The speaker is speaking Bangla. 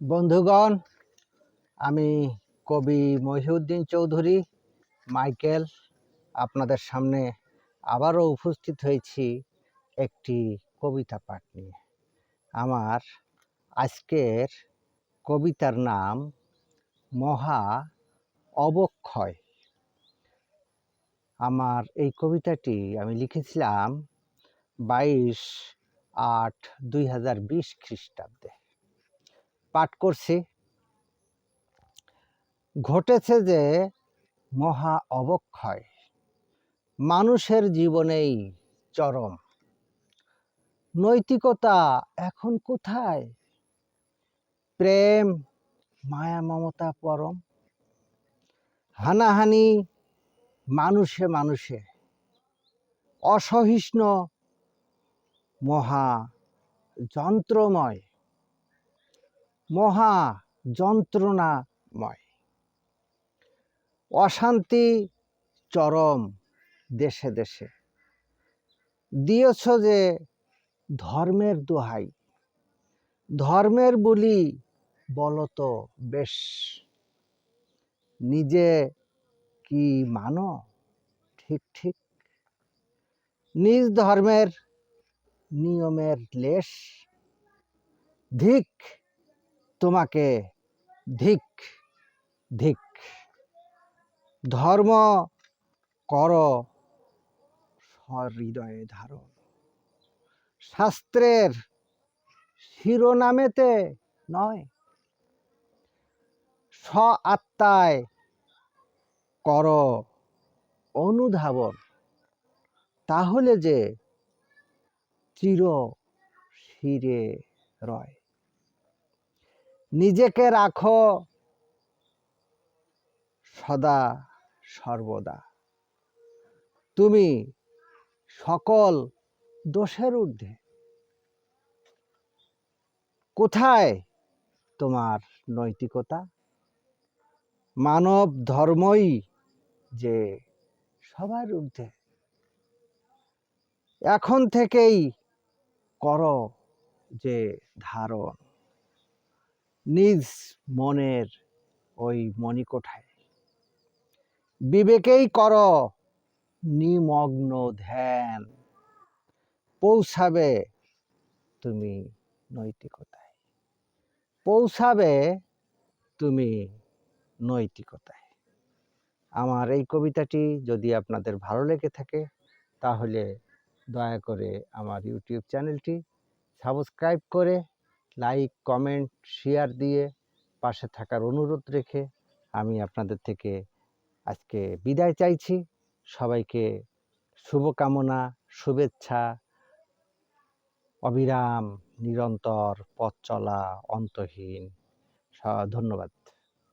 বন্ধুগণ, আমি কবি মহিউদ্দিন চৌধুরী, মাইকেল আপনাদের সামনে আবারও উপস্থিত হয়েছি একটি কবিতা পাঠ নিয়ে। আমার আজকের কবিতার নাম মহা অবক্ষয়। আমার এই কবিতাটি আমি লিখেছিলাম বাইশ আট দুই হাজার বিশ খ্রিস্টাব্দে। পাঠ করছি। ঘটেছে যে মহা অবক্ষয়। মানুষের জীবনেই চরম। নৈতিকতা এখন কোথায়? প্রেম, মায়া, মমতা, পরম। হানাহানি মানুষে মানুষে। অসহিষ্ণু মহা যন্ত্রময়। মহা যন্ত্রণাময়। অশান্তি চরম দেশে দেশে। দিয়েছ যে ধর্মের দোহাই। ধর্মের বলি বলতো বেশ। নিজে কি মানো? ঠিক ঠিক। নিজ ধর্মের নিয়মের লেশ। ধিক তোমাকে ধিক ধিক। ধর্ম কর হৃদয়ে ধারণ। শাস্ত্রের শিরোনামেতে নয়। স্ব আত্মায় কর, অনুধাবন। তাহলে যে চির শিরে রয়। নিজেকে রাখো। সদা সর্বদা। তুমি সকল দোষের ঊর্ধ্বে। কোথায় তোমার নৈতিকতা? মানব ধর্মই যে সবার ঊর্ধ্বে। এখন থেকেই করো যে ধারণ। নিজ মনের ওই মণিকোঠায়। বিবেকেই কর নিমগ্ন ধ্যান, পৌঁছাবে তুমি নৈতিকতায়। পৌঁছাবে তুমি নৈতিকতায়। আমার এই কবিতাটি যদি আপনাদের ভালো লেগে থাকে, তাহলে দয়া করে আমার ইউটিউব চ্যানেলটি সাবস্ক্রাইব করে লাইক কমেন্ট শেয়ার দিয়ে পাশে থাকার অনুরোধ রেখে আমি আপনাদের থেকে আজকে বিদায় চাইছি। সবাইকে শুভকামনা, শুভেচ্ছা, অবিরাম, নিরন্তর পথ চলা, অন্তহীন। ধন্যবাদ।